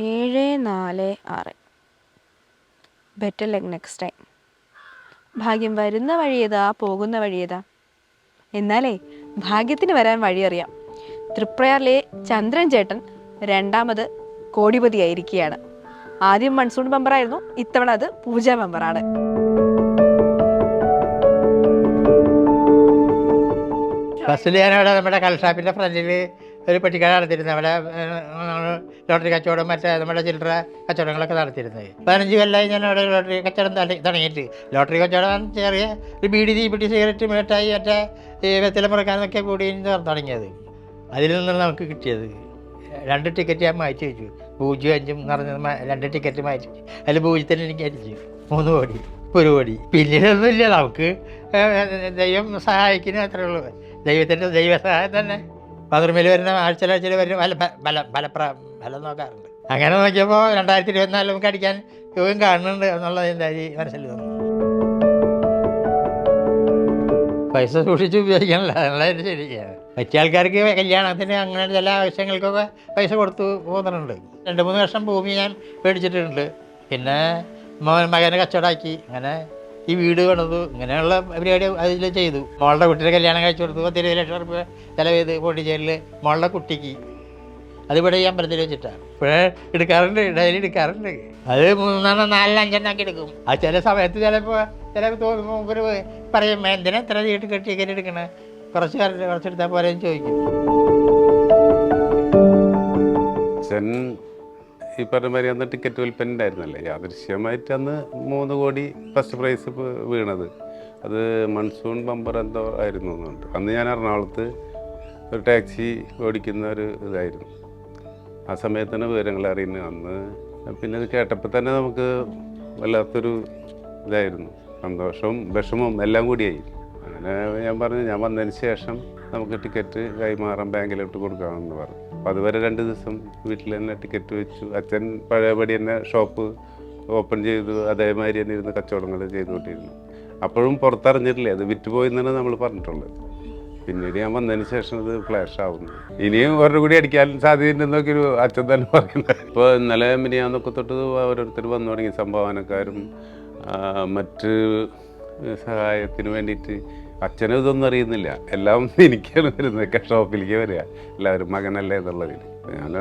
ഏഴ് നാല് ആറ്. ബെറ്റർ ലെഗ് നെക്സ്റ്റ് ടൈം ഭാഗ്യം വരുന്ന വഴി ഏതാ പോകുന്ന വഴി ഏതാ എന്നാലേ ഭാഗ്യത്തിന് വരാൻ വഴിയറിയാം തൃപ്രയാറിലെ ചന്ദ്രൻ ചേട്ടൻ രണ്ടാമത് കോടിപതിയായിരിക്കുകയാണ്. ആദ്യം മൺസൂൺ ബമ്പറായിരുന്നു ഇത്തവണ അത് പൂജാ മെമ്പറാണ് ബസ്സിൽ ഞാനവിടെ നമ്മുടെ കൽഷാപ്പിന്റെ ഫ്രണ്ടിൽ ഒരു പെട്ടിക്കട നടത്തിയിരുന്നത് അവിടെ ലോട്ടറി കച്ചവടം മറ്റേ നമ്മുടെ ചില്ലറ കച്ചവടങ്ങളൊക്കെ നടത്തിയിരുന്നത്. പതിനഞ്ച് കൊല്ലമായി ഞാൻ അവിടെ ലോട്ടറി കച്ചവടം തട- തുടങ്ങിയിട്ട്. ലോട്ടറി കച്ചവടം ചെറിയ ഒരു ബീഡി തീപിട്ടി സിഗരറ്റ് മിഠായി മറ്റേ ഈ വെത്തില മുറക്കാനൊക്കെ കൂടി തുടങ്ങിയത്. അതിൽ നിന്നാണ് നമുക്ക് കിട്ടിയത്. രണ്ട് ടിക്കറ്റ് ഞാൻ മാറ്റി വെച്ചു. പൂജ്യം അഞ്ചും എന്ന് പറഞ്ഞ രണ്ട് ടിക്കറ്റ് മാറ്റി വെച്ചു. അതിൽ പൂജ്യത്തിന് എനിക്ക് അടിച്ചു. മൂന്ന് കോടി ഒരു കോടി. പിന്നീടൊന്നുമില്ല. നമുക്ക് ദൈവം സഹായിക്കുന്ന അത്രേ ഉള്ളൂ. ദൈവത്തിന്റെ ദൈവ സഹായം തന്നെ. പതിർമേൽ വരുന്ന ആഴ്ചയിൽ വരുന്ന ഫല ഫല ഫലപ്ര ഫലം നോക്കാറുണ്ട്. അങ്ങനെ നോക്കിയപ്പോൾ രണ്ടായിരത്തി ഇരുപത്തിനാലിൽ നമുക്ക് അടിക്കാൻ യോഗം കാണുന്നുണ്ട് എന്നുള്ളത് എന്താ ഈ മനസ്സിൽ തോന്നുന്നു. പൈസ സൂക്ഷിച്ച് ഉപയോഗിക്കണല്ലോ എന്നുള്ളതിന് ശരിയാണ് പറ്റിയ ആൾക്കാർക്ക് കല്യാണത്തിന് അങ്ങനെ ചില ആവശ്യങ്ങൾക്കൊക്കെ പൈസ കൊടുത്തു പോകുന്നുണ്ട് രണ്ട് മൂന്ന് വർഷം ഭൂമി ഞാൻ മേടിച്ചിട്ടുണ്ട്. പിന്നെ മകനെ കച്ചവടമാക്കി. അങ്ങനെ ഈ വീട് പണിതു ഇങ്ങനെയുള്ള പരിപാടി അതിൽ ചെയ്തു. മോളുടെ കുട്ടിയുടെ കല്യാണം കഴിച്ചു കൊടുത്തു. പത്തിരുപത് ലക്ഷം റുപ്യ ചിലവ് ചെയ്ത് പോണ്ടിച്ചേരിൽ മോളുടെ കുട്ടിക്ക്. അതിവിടെ ഈ അമ്പലത്തിൽ വെച്ചിട്ടാണ് ഇപ്പോഴേ എടുക്കാറുണ്ട് ഡെയിലി എടുക്കാറുണ്ട്. അത് മൂന്നെണ്ണം നാലെണ്ണം അഞ്ചെണ്ണം ഒക്കെ എടുക്കും. ആ ചില സമയത്ത് ചിലപ്പോൾ ചില തോന്നുമ്പോൾ ഒരു പറയും എന്തിനാ ഇത്ര വീട്ട് കെട്ടി ടിക്കറ്റ് എടുക്കണേ? കുറച്ച് കുറച്ചെടുത്താൽ പോലെ ചോദിക്കും. ഈ പറഞ്ഞ മാതിരി അന്ന് ടിക്കറ്റ് വിൽപ്പന ഉണ്ടായിരുന്നല്ലേ യാദൃശ്യമായിട്ട് അന്ന് മൂന്ന് കോടി ഫസ്റ്റ് പ്രൈസ് വീണത്. അത് മൺസൂൺ ബമ്പർ എന്തോ ആയിരുന്നു എന്നുണ്ട്. അന്ന് ഞാൻ എറണാകുളത്ത് ഒരു ടാക്സി ഓടിക്കുന്ന ഒരു ഇതായിരുന്നു. ആ സമയത്ത് തന്നെ വിവരങ്ങൾ അറിയുന്നത്. അന്ന് പിന്നെ ഇത് കേട്ടപ്പോൾ തന്നെ നമുക്ക് വല്ലാത്തൊരു ഇതായിരുന്നു. സന്തോഷവും വിഷമവും എല്ലാം കൂടിയായി. അങ്ങനെ ഞാൻ പറഞ്ഞു ഞാൻ വന്നതിന് ശേഷം നമുക്ക് ടിക്കറ്റ് കൈമാറാൻ ബാങ്കിലോട്ട് കൊടുക്കാമെന്ന് പറഞ്ഞു. അപ്പോൾ അതുവരെ രണ്ട് ദിവസം വീട്ടിൽ തന്നെ ടിക്കറ്റ് വെച്ചു. അച്ഛൻ പഴയപടി തന്നെ ഷോപ്പ് ഓപ്പൺ ചെയ്തു. അതേമാതിരി തന്നെ ഇരുന്ന് കച്ചവടങ്ങൾ ചെയ്തുകൊണ്ടിരുന്നു. അപ്പോഴും പുറത്തറിഞ്ഞിട്ടില്ലേ. അത് വിറ്റുപോയി എന്നാണ് നമ്മൾ പറഞ്ഞിട്ടുള്ളത്. പിന്നീട് ഞാൻ വന്നതിന് ശേഷം അത് ഫ്ലാഷ് ആവുന്നു. ഇനിയും ഓരോ കൂടി അടിക്കാൻ സാധ്യതയുണ്ടെന്നൊക്കെ ഒരു അച്ഛൻ തന്നെ പറയുന്നത് ഇപ്പോൾ ഇന്നലെ മിനിയാന്നൊക്കെ തൊട്ട് ഓരോരുത്തർ വന്നു തുടങ്ങി. സംഭാവനക്കാരും മറ്റ് സഹായത്തിന് വേണ്ടിയിട്ട് അച്ഛനും ഇതൊന്നും അറിയുന്നില്ല. എല്ലാം എനിക്കാണ് വരുന്നത്. ഷോപ്പിലേക്ക് വരിക. എല്ലാവരും മകനല്ലേ എന്നുള്ളതിൽ ഞാൻ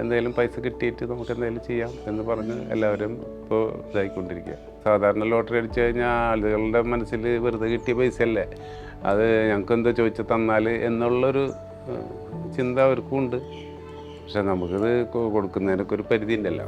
എന്തെങ്കിലും പൈസ കിട്ടിയിട്ട് നമുക്ക് എന്തെങ്കിലും ചെയ്യാം എന്ന് പറഞ്ഞ് എല്ലാവരും ഇപ്പോൾ ഇതായിക്കൊണ്ടിരിക്കുക. സാധാരണ ലോട്ടറി അടിച്ചു കഴിഞ്ഞാൽ ആളുകളുടെ മനസ്സിൽ വെറുതെ കിട്ടിയ പൈസ പൈസയല്ലേ? അത് ഞങ്ങൾക്ക് എന്തോ ചോദിച്ചു തന്നാൽ എന്നുള്ളൊരു ചിന്ത അവർക്കും ഉണ്ട് പക്ഷെ നമുക്കിത് കൊടുക്കുന്നതിനൊക്കെ ഒരു പരിധി ഉണ്ടല്ലോ